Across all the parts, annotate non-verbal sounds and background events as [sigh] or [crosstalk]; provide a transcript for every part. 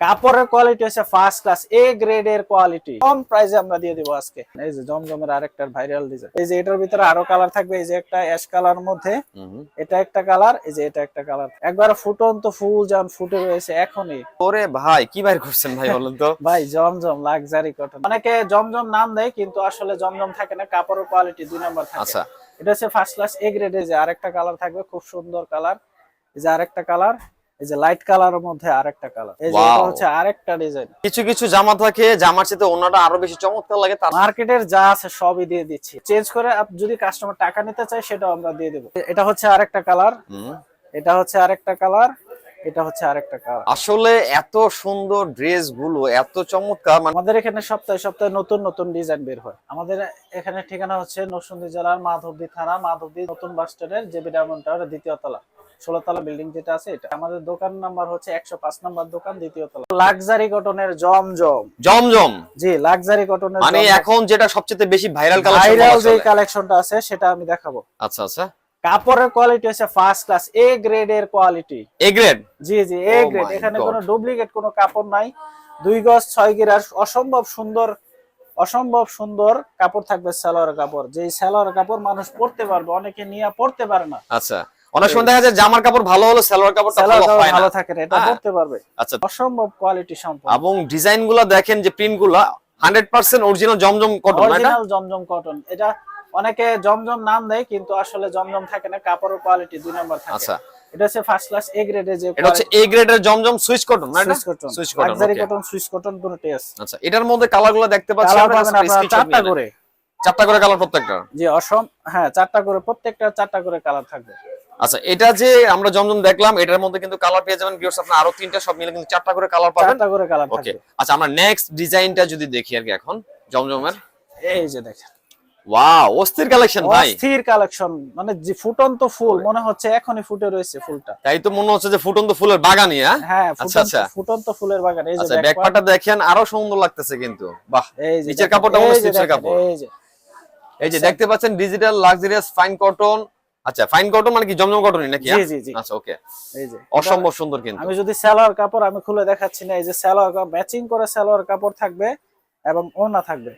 কাপড়ের কোয়ালিটি হচ্ছে first class A গ্রেডের কোয়ালিটি কম প্রাইসে আমরা দিয়ে দিব আজকে। এই যে জমজমের আরেকটা ভাইরাল ডিজাইন এই যে এটার ভিতরে আরও কালার থাকবে এই যে একটা অ্যাশ কালার মধ্যে। এটা একটা কালার এই যে এটা একটা কালার একবার ফুটন্ত ফুল যেমন ফুটে রয়েছে এখনই। ওরে ভাই কি বাইর করছেন ভাই বলেন তো? [laughs] ভাই জমজম লাক্সারি কটন অনেকে জমজম নাম দেয় কিন্তু আসলে জমজম থাকে না কাপড়ের কোয়ালিটি দুই নম্বর থাকে। আচ্ছা। এটা হচ্ছে ফার্স্ট ক্লাস এ গ্রেডের যে আরেকটা কালার থাকবে খুব সুন্দর কালার এই যে আরেকটা কালার এই যে লাইট কালারের মধ্যে আরেকটা কালার এই যে এটা হচ্ছে আরেকটা ডিজাইন কিছু কিছু জামা থাকে জামার সাথে অন্যটা আরও বেশি চমৎকার লাগে তার মার্কেটের যা আছে সবই দিয়ে দিচ্ছি। চেঞ্জ করে আপ- যদি কাস্টমার টাকা নিতে চায় সেটাও আমরা দিয়ে দেবো। এটা হচ্ছে আরেকটা কালার এটা হচ্ছে আরেকটা কালার এটা হচ্ছে আরেকটা কালার আসলে এত সুন্দর ড্রেসগুলো এত চমৎকার মানে আমাদের এখানে সপ্তাহে সপ্তাহে নতুন নতুন ডিজাইন বের হয়। আমাদের এখানে ঠিকানা হচ্ছে নরসিংদী জেলার মাধবদী থানা মাধবদী নতুন বাস স্ট্যান্ডের জেবি ডায়মন্ড টাওয়ার দ্বিতীয় তলা। ষোলো তলা বিল্ডিং যেটা আছে এটা। আমাদের দোকান নাম্বার হচ্ছে একশো পাঁচ নাম্বার দোকান দ্বিতীয় তলা। লাক্সারি কটনের জমজম। জমজম? জি লাক্সারি কটনের মানে এখন যেটা সবচেয়ে বেশি ভাইরাল ভাইরাল যে কালেকশনটা আছে সেটা আমি দেখাবো। আচ্ছা আচ্ছা। কাপড়ের কোয়ালিটি হচ্ছে ফার্স্ট ক্লাস এ গ্রেডের কোয়ালিটি এ গ্রেড জি জি এ Oh গ্রেড এখানে কোনো ডুপ্লিকেট কোনো কাপড় নাই। দুই গজ ছয় গিরার অসম্ভব সুন্দর অসম্ভব সুন্দর কাপড় থাকবে সালোয়ার কাপড়। যে সালোয়ার কাপড় মানুষ পরতে পারবে অনেকে নিয়ে পড়তে পারে না। আচ্ছা। অনেক সময় দেখা যায় জামার কাপড় ভালো হলো সালোয়ার কাপড়টা ভালো হয় না। ভালো থাকে না এটা হ্যাঁ। পারবে। আচ্ছা। অসম্ভব কোয়ালিটি সম্পন্ন এবং ডিজাইনগুলা দেখেন যে প্রিন্টগুলা হান্ড্রেড পার্সেন্ট অরিজিনাল জমজম কটন অরিজিনাল জমজম কটন এটা অনেকে জমজম নাম দেয় কিন্তু আসলে জমজম থাকে না কাপড়ের কোয়ালিটি দুই নম্বর থাকে। আচ্ছা। এটা হচ্ছে ফার্স্ট ক্লাস এ গ্রেডের যে এটা হচ্ছে এ গ্রেডের জমজম সুইচ কটন না Swiss cotton switch cotton luxury cotton Swiss cotton দুটোই আছে। আচ্ছা এটার মধ্যে কালারগুলো দেখতে পাচ্ছি কালার আমরা পাবেন just আপনারা চারটা করে। চারটা করে কালার প্রত্যেকটা? জি অসম হ্যাঁ চারটা করে প্রত্যেকটা চারটা করে কালার থাকবে। আচ্ছা এটা যে আমরা জমজম দেখলাম এটার মধ্যে কিন্তু কালার পেয়ে যাবেন ভিউয়ার্স আপনারা আরও তিনটা সব মিলে কিন্তু চারটা করে কালার পাবেন। চারটা করে কালার ওকে আচ্ছা আমরা নেক্সট ডিজাইনটা যদি দেখি আর কি এখন জমজমের। এই যে দেখেন। ওয়াও অস্থির কালেকশন ভাই। অস্থির কালেকশন মানে যে ফুটন্ত ফুল মনে হচ্ছে এখনই ফুটে রয়েছে ফুলটা। তাই তো মনে হচ্ছে যে ফুটন্ত ফুলের বাগানই হ্যাঁ? হ্যাঁ আচ্ছা, আচ্ছা। ফুটন্ত ফুলের বাগান এই যে আচ্ছা back ব্যাক পার্টটা দেখেন আরও সুন্দর লাগতেছে কিন্তু। বাহ এই যে নিচের কাপড়টা মনে কাপড়। এই যে। এই যে দেখতে পাচ্ছেন ডিজিটাল লাক্সারিয়াস ফাইন কটন আচ্ছা ফাইন কটন মানে কি জমজম কটনই নাকি? জি হ্যাঁ? জি জি। আচ্ছা ওকে এই যে অসম্ভব সুন্দর কিন্তু। আমি যদি সালোয়ার কাপড় আমি খুলে দেখাচ্ছি না এই যে সালোয়ার কাপড় ম্যাচিং করে সালোয়ার কাপড় থাকবে এবং ওড়না থাকবে।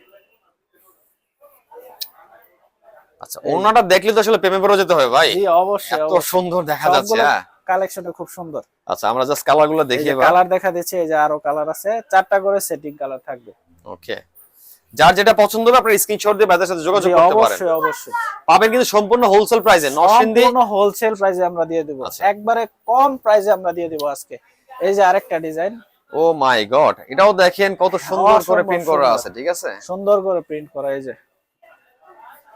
আচ্ছা ওনাটা দেখলে তো আসলে প্রেমে পড়ে যেতে হয় ভাই। জি অবশ্যই এত সুন্দর দেখা যাচ্ছে হ্যাঁ। কালেকশনটা খুব সুন্দর। আচ্ছা আমরা জাস্ট কালারগুলো দেখি কালার দেখা দিচ্ছে এই যে আরও কালার আছে চারটা করে সেটিং কালার থাকবে। ওকে যার যেটা পছন্দ হবে আপনার স্ক্রিনশট দিয়ে বাজার সাথে যোগাযোগ করতে পারেন। অবশ্যই। অবশ্যই পাবেন কিন্তু সম্পূর্ণ হোলসেল প্রাইসে নরসিংদী সম্পূর্ণ হোলসেল প্রাইসে আমরা দিয়ে দেবো। আচ্ছা। একবারে কম প্রাইসে আমরা দিয়ে দেবো আজকে। এই যে আরেকটা ডিজাইন ও মাই গড এটাও দেখেন কত সুন্দর করে প্রিন্ট করা আছে ঠিক আছে? সুন্দর করে প্রিন্ট করা এই যে।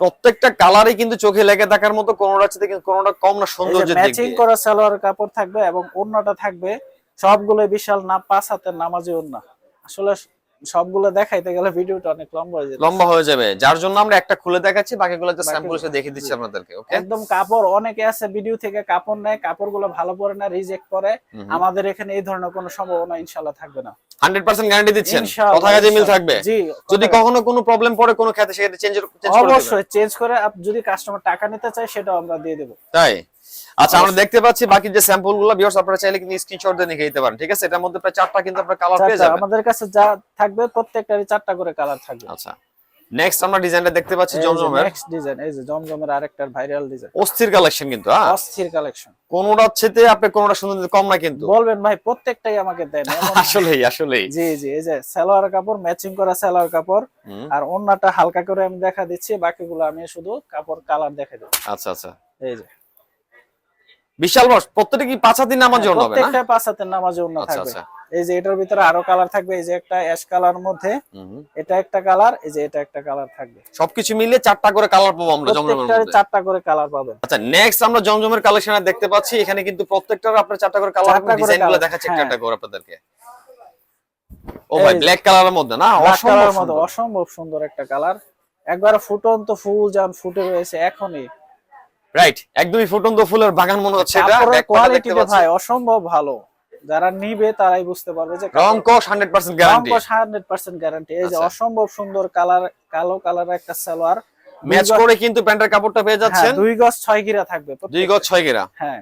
প্রত্যেকটা কালারই কিন্তু চোখে লেগে থাকার মতো কোনোটা কিন্তু কোনোটা কম না সৌন্দর্যের দিক ম্যাচিং করা সালোয়ার কাপড় থাকবে এবং ওড়নাটা থাকবে সবগুলো বিশাল না পাঁচ হাতের নামাজি ওড়না। আসলে সবগুলো দেখাইতে গেলে ভিডিওটা অনেক লম্বা হয়ে যাবে লম্বা হয়ে যাবে। যার জন্য আমরা একটা খুলে দেখাচ্ছি বাকিগুলো একটা স্যাম্পল হিসেবে দেখে দিচ্ছি আপনাদেরকে ওকে একদম কাপড় অনেকে আছে ভিডিও থেকে কাপড় নেয় কাপড়গুলো ভালো পরে না রিজেক্ট করে আমাদের এখানে এই ধরনের কোনো সম্ভাবনা ইনশাল্লাহ থাকবে না। হান্ড্রেড পার্সেন্ট গ্যারান্টি দিচ্ছেন? কথা কাজে মিল থাকবে? যদি কখনো কোনো প্রবলেম পড়ে কোনো ক্ষেত্রে সেক্ষেত্রে চেঞ্জ চেঞ্জ করে অবশ্যই চেঞ্জ করে যদি কাস্টমার টাকা নিতে চায় সেটাও আমরা দিয়ে দেবো। তাই? আচ্ছা আমরা দেখতে পাচ্ছি বাকি যে স্যাম্পলগুলো ভিউয়ার্স আপনারা চাইলে কিন্তু স্ক্রিনশট দিয়ে নিয়ে নিতে পারেন ঠিক আছে? এটার মধ্যে প্রায় চারটা কিন্তু আপনারা কালার পেয়ে যাবেন। আমাদের কাছে যা থাকবে প্রত্যেকটারই চারটা করে কালার থাকবে। আচ্ছা নেক্সট আমরা ডিজাইনটা দেখতে পাচ্ছি জমজমের। নেক্সট ডিজাইন এই যে জমজমের আরেকটা ভাইরাল ডিজাইন অস্থির কালেকশন কিন্তু হ্যাঁ? অস্থির কালেকশন কোনোটার চেতে আপনি কোনটা সুন্দর কম না কিন্তু। বলবেন ভাই প্রত্যেকটাই আমাকে দেন আসলেই আসলেই। জি জি এই যে সালোয়ার কাপড় ম্যাচিং করা সালোয়ার কাপড় আর অন্যটা হালকা করে আমি দেখা দিচ্ছি বাকিগুলো আমি শুধু কাপড় কালার দেখা দেবো। আচ্ছা আচ্ছা। এই যে। বিশাল বস প্রত্যেকটা কি পাঁচ হাত দিন নামার জন্য হবে না? প্রত্যেকটা পাঁচ হাতের নামাজে অন্য আচ্ছা থাকবে। আচ্ছা। এই যে এটার ভিতরে আরও কালার থাকবে এই যে একটা অ্যাশ কালার মধ্যে এটা একটা কালার এই যে এটা একটা কালার থাকবে। সবকিছু মিলে চারটা করে কালার পাবো আমরা জমজমের মধ্যে। চারটা করে কালার পাবেন আচ্ছা নেক্সট আমরা জমজমের কালেকশন দেখতে পাচ্ছি এখানে কিন্তু প্রত্যেকটার আপনার চারটা করে কালার চারটা করে ডিজাইনগুলো colour, দেখাচ্ছে হ্যাঁ। একটা একটা করে আপনাদেরকে। ও ভাই ব্ল্যাক কালারের মধ্যে না? অসম্ভব সুন্দর। অসম্ভব সুন্দর একটা কালার একবারে ফুটন্ত ফুল যেমন ফুটে রয়েছে এখনই। রাইট একদমই ফুটন্ত ফুলের বাগান মনে হচ্ছে এটা কাপড়ের কোয়ালিটি দেখতে ভাই অসম্ভব ভালো। যারা নিবে তারাই বুঝতে পারবে যে রং কস 100% গ্যারান্টি হান্ড্রেড পার্সেন্ট গ্যারান্টি এই যে আচ্ছা। অসম্ভব সুন্দর কালার কালো কালার একটা সালোয়ার। ম্যাচ করে কিন্তু প্যান্টের কাপড়টা পেয়ে যাচ্ছেন। দুই গজ ছয় গিরা থাকবে দুই গজ ছয় গেরা। হ্যাঁ।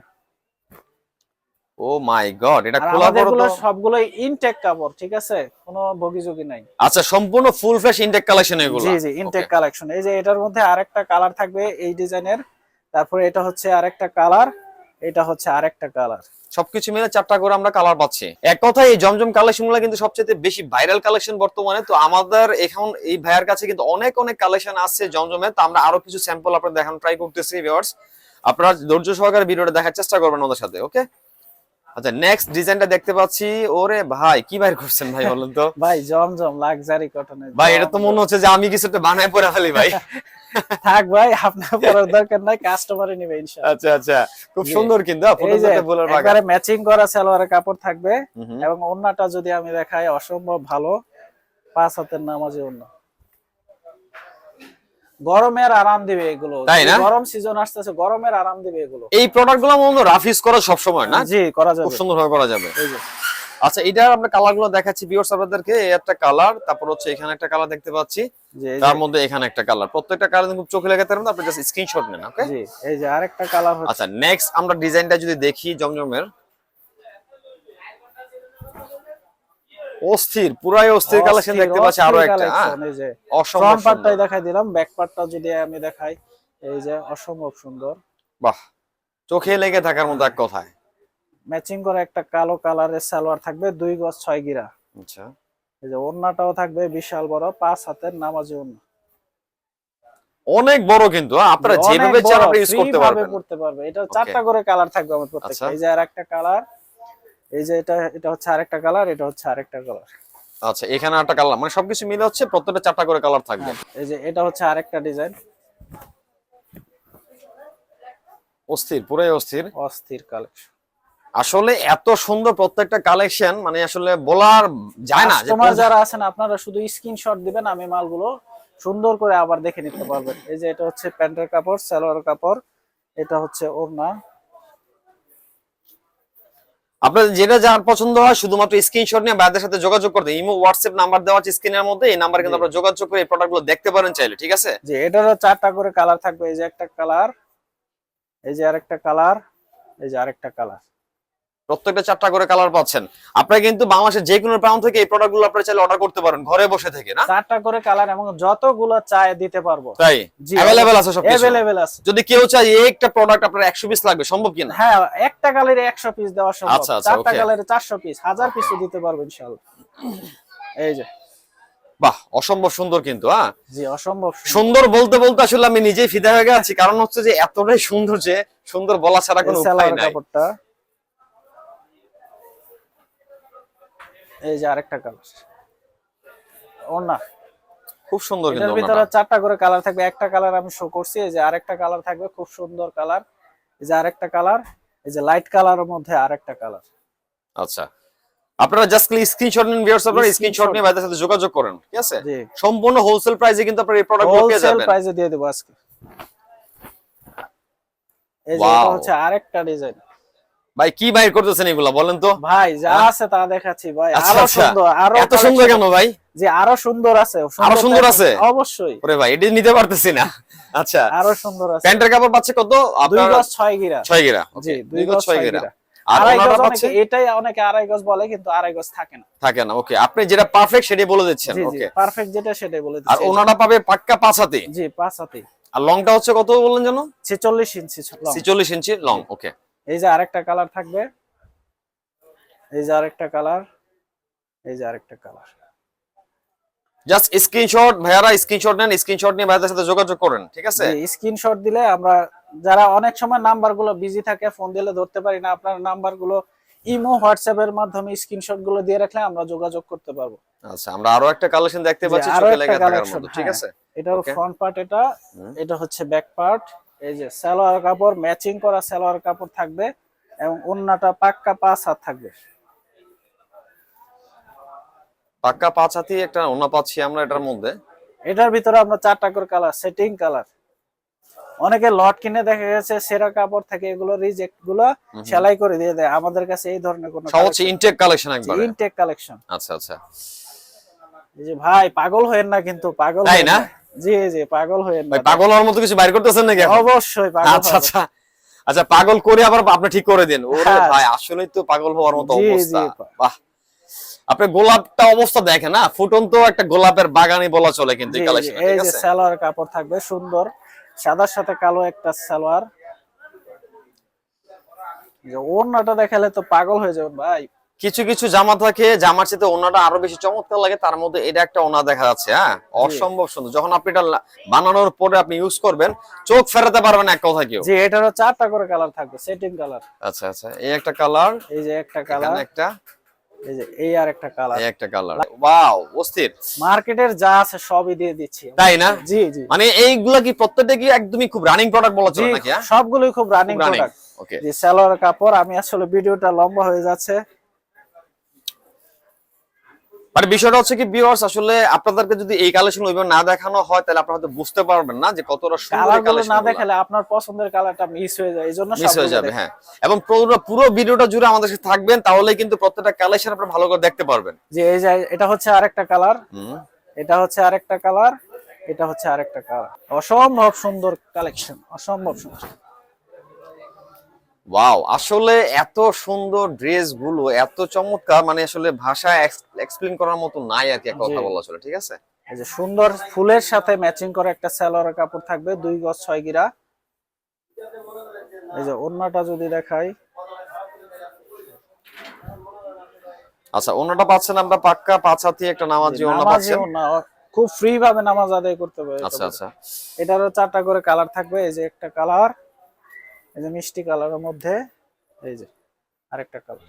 ও মাই গড এটা খোলা গুলো তো সবগুলো ইনটেক কাপড় ঠিক আছে? কোনো বগিযোগী নাই। আচ্ছা সম্পূর্ণ ফুল ফ্রেশ ইনটেক কালেকশন এগুলো। জি জি ইনটেক কালেকশন এই যে এটার মধ্যে আরেকটা কালার থাকবে এই ডিজাইনের তারপরে এটা হচ্ছে আরেকটা কালার এটা হচ্ছে আরেকটা কালার। সবকিছু মিলে চারটা করে আমরা কালার পাচ্ছি। এক কথায় এই জমজম কালেকশনগুলো কিন্তু সবচেয়ে বেশি ভাইরাল কালেকশন বর্তমানে। তো আমাদের এখন এই ভাইয়ার কাছে কিন্তু অনেক অনেক কালেকশন আসছে জমজমে। তো আমরা আরও কিছু স্যাম্পল আপনাদের দেখানো ট্রাই করতেছি ভিউয়ার্স আপনারা ধৈর্য সহকারে ভিডিওটা দেখার চেষ্টা করবেন ওদের সাথে ওকে আচ্ছা নেক্সট ডিজাইনটা দেখতে পাচ্ছি। ওরে ভাই কি বাইর করছেন ভাই বলেন তো? ভাই জমজম লাক্সারি কটনের ভাই এটা তো মনে হচ্ছে যে আমি কিছু একটা বানায় পরে ফেলি ভাই। [laughs] থাক ভাই আপনার পড়ার দরকার নাই কাস্টমারই নেবে ইনশাআল্লাহ। আচ্ছা আচ্ছা। খুব সুন্দর কিন্তু বলার একবারে ম্যাচিং করা সালোয়ারের কাপড় থাকবে। এবং ওন্নাটা যদি আমি দেখাই অসম্ভব ভালো। পাঁচ হাতের নামাজি ওন্না। গরমের আরাম দিবে এগুলো। তাই না? গরম সিজন আসতেছে গরমের আরাম দিবে এগুলো। এই প্রোডাক্টগুলো মনে রাফিস করা সব সময় না? জি করা খুব যাবে। সুন্দর ভাবে করা যাবে। এই যে। আচ্ছা এটার আমরা কালারগুলো দেখাচ্ছি ভিউয়ার্স আপনাদেরকে। এই একটা কালার তারপর হচ্ছে এখানে একটা কালার দেখতে পাচ্ছি। তার মধ্যে এখানে একটা কালার প্রত্যেকটা কালার খুব চোখে লেগে থাকবে আপনি জাস্ট স্ক্রিনশট নেন ওকে জি এই যে আরেকটা কালার হচ্ছে আচ্ছা নেক্সট আমরা ডিজাইনটা যদি দেখি জমজমের। অস্থির পুরাই অস্থির কালেকশন দেখতে পাচ্ছি আরও একটা এই যে অসম্ভব ফ্রন্ট পার্টটাই দেখাই দিলাম ব্যাক পার্টটা যদি আমি দেখাই এই যে অসম্ভব সুন্দর। বাহ চোখে লেগে থাকার মতো এক কথায়। ম্যাচিং করে একটা কালো কালারের সালোয়ার থাকবে দুই গজ ছয় গিরা। আচ্ছা। এই যে ওন্নাটাও থাকবে বিশাল বড় পাঁচ হাতের নামাজি ওন্না অনেক বড় কিন্তু হ্যাঁ? আপনারা যেভাবে চান আপনি ইউজ করতে পারবেন। পড়তে পারবে। এটা চারটা করে কালার থাকবে প্রত্যেকটা। আচ্ছা। এই যে আর একটা কালার এই যে এটা এটা হচ্ছে আরেকটা কালার এটা হচ্ছে আরেকটা কালার। আচ্ছা এখানে একটা কালার মানে সবকিছু মিলে হচ্ছে প্রত্যেকটা চারটা করে কালার থাকবে। এই যে এটা হচ্ছে আরেকটা ডিজাইন। অস্থির পুরাই অস্থির। অস্থির কালেকশন আসলে এত সুন্দর প্রত্যেকটা কালেকশন মানে আসলে বলার যায় না কোন- যারা আছেন আপনারা শুধু স্ক্রিনশট দিবেন আমি মালগুলো সুন্দর করে আবার দেখে নিতে পারবেন। এই যে এটা হচ্ছে প্যান্টের কাপড় সালোয়ার কাপড় এটা হচ্ছে ওড়না। আপনাদের যেটা যার পছন্দ হয় শুধুমাত্র স্ক্রিনশট নিয়ে বাইরের সাথে যোগাযোগ করতে ইমো হোয়াটসঅ্যাপ নাম্বার দেওয়া আছে স্ক্রিনের মধ্যে এই নাম্বার কিন্তু জি। আপনারা যোগাযোগ করে এই প্রোডাক্টগুলো দেখতে পারেন চাইলে ঠিক আছে? যে এটারও চারটা করে কালার থাকবে। এই যে একটা কালার এই যে আরেকটা কালার এই যে আরেকটা কালার প্রত্যেকটা চারটা করে কালার পাচ্ছেন। আপনারা কিন্তু বাংলাদেশের যে কোনো প্রান্ত থেকে এই প্রোডাক্টগুলো আপনারা চাইলে অর্ডার করতে পারেন ঘরে বসে থেকে না? চারটা করে কালার এবং যতগুলো চাই দিতে পারব। তাই? অ্যাভেলেবেল আছে সব অ্যাভেলেবেল আছে। যদি কেউ চায় একটা প্রোডাক্ট আপনার একশো পিস লাগবে সম্ভব কিনা হ্যাঁ একটা কালারে একশো পিস দেওয়া সম্ভব। আচ্ছা, আচ্ছা, চারটা কালারে চারশো পিস হাজার পিস দিতে পারব ইনশাল্লাহ এই যে। বাহ অসম্ভব সুন্দর কিন্তু হ্যাঁ? জি অসম্ভব সুন্দর। বলতে বলতে আসলে আমি নিজেই ফিদা হয়ে গেছি কারণ হচ্ছে যে এতটাই সুন্দর যে সুন্দর বলা ছাড়া কোনো উপায় নাই। এই যে আরেকটা কালার ওনা খুব সুন্দর কিন্তু এটার ভিতরে চারটা করে কালার থাকবে। একটা কালার আমি শো করছি এই যে আরেকটা কালার থাকবে খুব সুন্দর কালার এই যে আরেকটা কালার এই যে লাইট কালারের মধ্যে আরেকটা কালার আচ্ছা। আপনারা জাস্ট স্ক্রিনশট নিন ভিউয়ার্স আপনারা স্ক্রিনশট। নিয়ে ভাইদের সাথে যোগাযোগ করেন ঠিক আছে? সম্পূর্ণ হোলসেল প্রাইসে কিন্তু আপনারা এই প্রোডাক্টগুলো পেয়ে যাবেন। হোলসেল প্রাইসে দিয়ে দেবো আজকে। এই যে. এটা হচ্ছে আরেকটা ডিজাইন ভাই কি বাইর করতেছেন এগুলা বলেন তো? ভাই যা? আছে তা দেখাচ্ছি ভাই। আচ্ছা, আরও আচ্ছা। সুন্দর আরও এত সুন্দর কেন ভাই? যে আরও সুন্দর আছে আরও সুন্দর আছে? অবশ্যই। ওরে ভাই এটি নিতে পারতেছি না। আচ্ছা। আরও সুন্দর আছে। প্যান্টের কাপড় পাচ্ছে কত? আপনার গজ ছয় গিরা। ছয় গিরা জি Okay, দুই গজ ছয় গিরা। আর আড়াই ওনারা গজ পাচ্ছে অনেকে এটাই অনেকে আড়াই গজ বলে কিন্তু আড়াই গজ থাকে না। থাকে না ওকে আপনি যেটা পারফেক্ট সেটাই বলে দিচ্ছেন জি জি ওকে পারফেক্ট যেটা সেটাই বলে আর দিচ্ছি। ওনারা পাবে পাক্কা পাঁচ হাতে। জি পাঁচ হাতে। আর লংটা হচ্ছে কত বললেন যেন? ছেচল্লিশ ইঞ্চি long। ছিচল্লিশ ইঞ্চি লং ওকে এই যে আরেকটা কালার থাকবে। এই যে আরেকটা কালার। এই যে আরেকটা কালার। জাস্ট স্ক্রিনশট ভাইয়ারা স্ক্রিনশট নেন স্ক্রিনশট নিয়ে ভাইদের সাথে যোগাযোগ করেন ঠিক আছে? স্ক্রিনশট দিলে আমরা যারা অনেক সময় নাম্বারগুলো বিজি থাকে ফোন দিলে ধরতে পারি না আপনার নাম্বারগুলো ইমো হোয়াটসঅ্যাপ এর মাধ্যমে স্ক্রিনশটগুলো দিয়ে রাখলে আমরা যোগাযোগ করতে পারব। আচ্ছা আমরা আরও একটা কালেকশন দেখতে পাচ্ছি চোখে লেগে থাকার মতো ঠিক হ্যাঁ। আছে? এটা. ফ্রন্ট পার্ট এটা এটা হচ্ছে ব্যাক পার্ট এই যে সালোয়ার কাপড় ম্যাচিং করা সালোয়ার কাপড় থাকবে এবং ওন্নাটা পাক্কা পাঁচ হাত থাকবে। পাক্কা পাঁচ হাতি একটা ওনা পাচ্ছি আমরা এটার মধ্যে। এটার ভিতরে আমরা চারটা করে কালার সেটিং কালার অনেকে লট কিনে দেখা গেছে সেরা কাপড় থেকে এগুলো রিজেক্টগুলো সেলাই করে দিয়ে দেয়। আমাদের কাছে এই ধরনের কোনো হচ্ছে ইনটেক কালেকশন একবারে। ইনটেক কালেকশন আচ্ছা আচ্ছা। এই যে ভাই পাগল হয়েন না কিন্তু পাগল তাই না? জি জি পাগল পাগল হওয়ার মতো কিছু বাইর করতেছেন নাকি অবশ্যই আচ্ছা আচ্ছা। আচ্ছা পাগল করে আবার আপনি ঠিক করে দিন। ওরে হ্যাঁ। ভাই আসলেই তো পাগল হওয়ার মতো অবস্থা। বাহ। আপনি গোলাপটা অবস্থা দেখেন না? ফুটন্ত একটা গোলাপের বাগানই বলা চলে কিন্তু কালেকশন ঠিক আছে? সালোয়ার কাপড় থাকবে সুন্দর। সাদার সাথে কালো একটা সালোয়ার। যে ওড়নাটা দেখালে তো পাগল হয়ে যাবেন ভাই। কিছু কিছু জামা থাকে জামার চেয়ে ওনাটা আরও বেশি চমৎকার লাগে তার মধ্যে এটা একটা ওনা দেখা যাচ্ছে হ্যাঁ? অসম্ভব সুন্দর। যখন আপনি এটা বানানোর পরে আপনি ইউজ করবেন চোখ ফেরাতে পারবেন এক কথা কেউ। এটারও চারটা করে কালার থাকবে সেটিং কালার আচ্ছা আচ্ছা এই একটা কালার এই যে একটা কালার একটা এই যে এই আর একটা কালার এই একটা কালার ওয়াও অস্থির। মার্কেটের যা আছে সবই দিয়ে দিচ্ছি। তাই না? জি জি। মানে এইগুলা কি প্রত্যেকটা কি একদমই খুব রানিং প্রোডাক্ট বলা জি চলে নাকি হ্যাঁ? সবগুলোই খুব রানিং রানিং প্রোডাক্ট ওকে যে সালোয়ার কাপড় আমি আসলে ভিডিওটা লম্বা হয়ে যাচ্ছে। মানে বিষয়টা হচ্ছে কি ভিউয়ার্স আসলে আপনাদেরকে যদি এই কালেকশন ওইভাবে না দেখানো হয় তাহলে আপনারা হয়তো বুঝতে পারবেন না যে কতটা সুন্দর কালেকশন না দেখালে আপনার পছন্দের কালারটা মিস হয়ে যায় এই জন্য মিস হয়ে যাবে হ্যাঁ। এবং পুরো পুরো ভিডিওটা জুড়ে আমাদের সাথে থাকবেন তাহলে কিন্তু প্রত্যেকটা কালেকশন আপনারা ভালো করে দেখতে পারবেন। যে এই যে এটা হচ্ছে আরেকটা কালার এটা হচ্ছে আরেকটা কালার এটা হচ্ছে আরেকটা কালার অসম্ভব সুন্দর কালেকশন অসম্ভব সুন্দর। ওয়াও আসলে এত সুন্দর ড্রেসগুলো এত চমৎকার মানে আসলে ভাষায় এক্সপ্লেন করার মতো নাই আর কি কথা বলা চলে ঠিক আছে? এই যে সুন্দর ফুলের সাথে ম্যাচিং করে একটা সালোয়ার কাপড় থাকবে দুই গজ ছয় গিরা। এই যে ওড়নাটা যদি দেখাই। আচ্ছা অন্যটা পাচ্ছেন আমরা পাক্কা পাঁচ হাতি একটা নামাজি অন্য পাচ্ছেন। খুব ফ্রি ভাবে নামাজ আদায় করতে পারবে আচ্ছা আচ্ছা। এটারও চারটা করে কালার থাকবে এই যে একটা কালার এই যে মিষ্টি কালারের মধ্যে এই যে আরেকটা কালার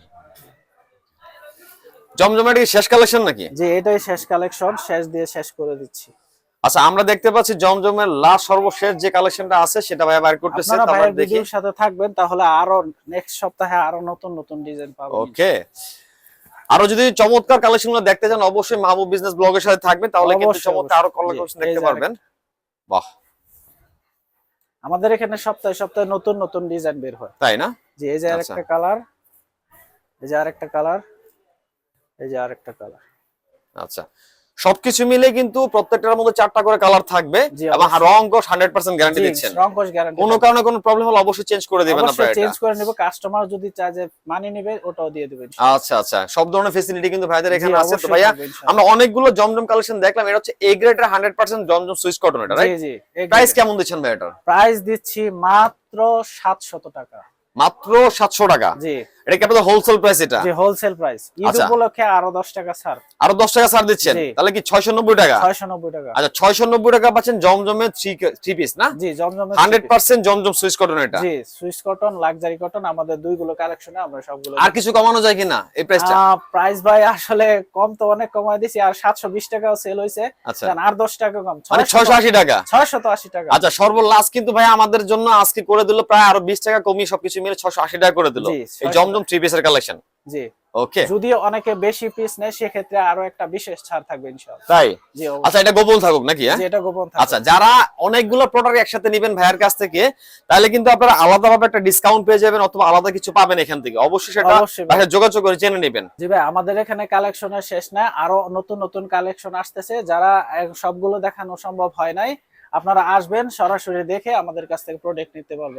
জমজমের কি শেষ কালেকশন নাকি? যে এটাই শেষ কালেকশন শেষ দিয়ে শেষ করে দিচ্ছি। আচ্ছা আমরা দেখতে পাচ্ছি জমজমের লাস্ট সর্বশেষ যে কালেকশনটা আছে সেটা ভাই বাইর করতেছে আপনারা তো দেখি। সাথে থাকবেন তাহলে আরও নেক্সট সপ্তাহে আরও নতুন নতুন ডিজাইন পাবেন ওকে আরও যদি চমৎকার কালেকশনগুলো দেখতে চান অবশ্যই মাহবুব বিজনেস ব্লগের সাথে থাকবেন তাহলে কিন্তু চমৎকার আরও কালেকশন দেখতে পারবেন। বাহ। আমাদের এখানে সপ্তাহে সপ্তাহে নতুন নতুন ডিজাইন বের হয়। তাই না? যে এই যে আচ্ছা। আরেকটা কালার এই যে আরেকটা কালার এই যে আরেকটা কালার আচ্ছা। সবকিছু মিলে কিন্তু প্রত্যেকটার মধ্যে চারটা করে কালার থাকবে এবং। রং কোশ হান্ড্রেড পার্সেন্ট গ্যারান্টি দিচ্ছেন। গ্যারান্টি কোনো কারণে কোনো প্রবলেম হলে অবশ্যই চেঞ্জ করে দিবেন আপনারা চেঞ্জ করে নেব। কাস্টমার যদি চায় যে মানি নেবে ওটাও দিয়ে দিবেন আচ্ছা আচ্ছা। সব ধরনের ফেসিলিটি কিন্তু ভাইদের এখানে আছে। তো ভাইয়া আমরা অনেকগুলো জমজম কালেকশন দেখলাম। এটা হচ্ছে এ গ্রেডের হান্ড্রেড পার্সেন্ট জমজম সুইচ কটন এটা রাইট জি প্রাইস কেমন দিচ্ছেন ভাই এটার? প্রাইস দিচ্ছি মাত্র সাতশত টাকা। মাত্র সাতশো টাকা। জি। এটা কি আপনাদের হোলসেল প্রাইস এটা? যে হোলসেল প্রাইস ঈদ আচ্ছা। উপলক্ষে আরও দশ টাকা ছাড়। আরও দশ টাকা ছাড় দিচ্ছেন? তাহলে কি ছয়শো নব্বই টাকা? ছয়শো নব্বই টাকা। আচ্ছা ছয়শো নব্বই টাকা পাচ্ছেন থ্রি থ্রি পিস না? জি হান্ড্রেড পার্সেন্ট জমজম সুইচ কটন এটা। জি সুইস কটন লাক্সারি কটন আমাদের দুইগুলো কালেকশনে আমরা সবগুলো আর কিছু কমানো যায় কিনা এই প্রাইসটা প্রাইস ভাই আসলে কম তো অনেক কমায় দিছি আর সাতশো বিশ টাকাও সেল আচ্ছা। জান, আর দশ টাকা কম। মানে ছয়শো আশি টাকা? ছয়শত আশি টাকা। আচ্ছা সর্বলাস্ট কিন্তু ভাই আমাদের জন্য আজকে করে দিল প্রায় আরও বিশ টাকা কমিয়ে সবকিছু মিলে ছশো আশি টাকা করে দিল। জি, এই 600 জমজম থ্রি পিসের কালেকশন জি। ওকে যদি অনেকে বেশি পিস নেয় সেক্ষেত্রে আরও একটা বিশেষ ছাড় থাকবে ইনশাআল্লাহ। তাই? জি আচ্ছা এটা গোপন থাকুক নাকি হ্যাঁ? এটা গোপন থাকবে আচ্ছা যারা অনেকগুলো প্রোডাক্ট একসাথে নেবেন ভাইয়ের কাছ থেকে তাহলে কিন্তু আপনারা আলাদাভাবে একটা ডিসকাউন্ট পেয়ে যাবেন অথবা আলাদা কিছু পাবেন এখান থেকে। অবশ্যই সেটা ভাইয়ের যোগাযোগ করে জেনে নেবেন। জি ভাই আমাদের এখানে কালেকশনের শেষ না আরও নতুন নতুন কালেকশন আসতেছে। যারা সবগুলো দেখানো সম্ভব হয় নাই আপনারা আসবেন সরাসরি দেখে আমাদের কাছ থেকে প্রোডাক্ট নিতে পারবেন।